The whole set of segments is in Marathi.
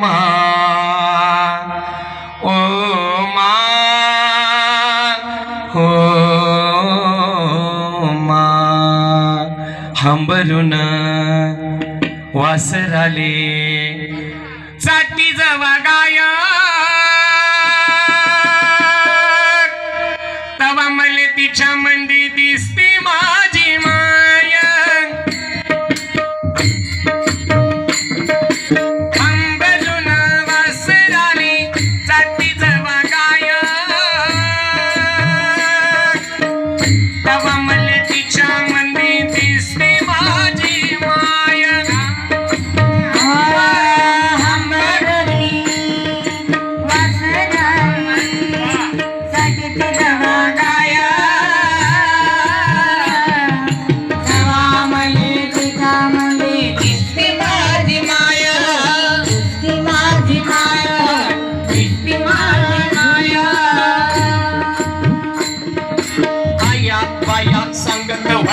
मान ओ मान हो मान हंबरून वासराले साठी जवा गाय तवा मले तिच्या मंदी दिसते. तवा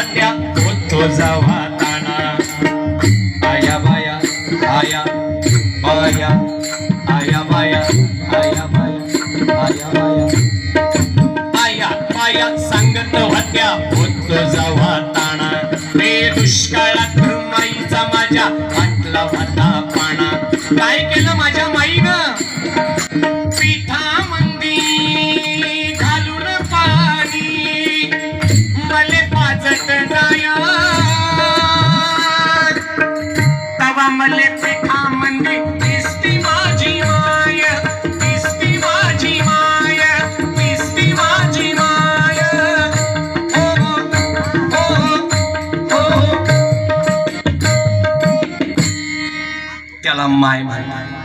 सांगत होत्या होतो जावा ताना आया बाया आया बाया आया बाया आया बाया आया बाया. आया बाया सांगत होत्या होतो जावा ताना ते दुष्काळात माईचा माझ्या आटला होता पाणा. काय केलं alam mai mai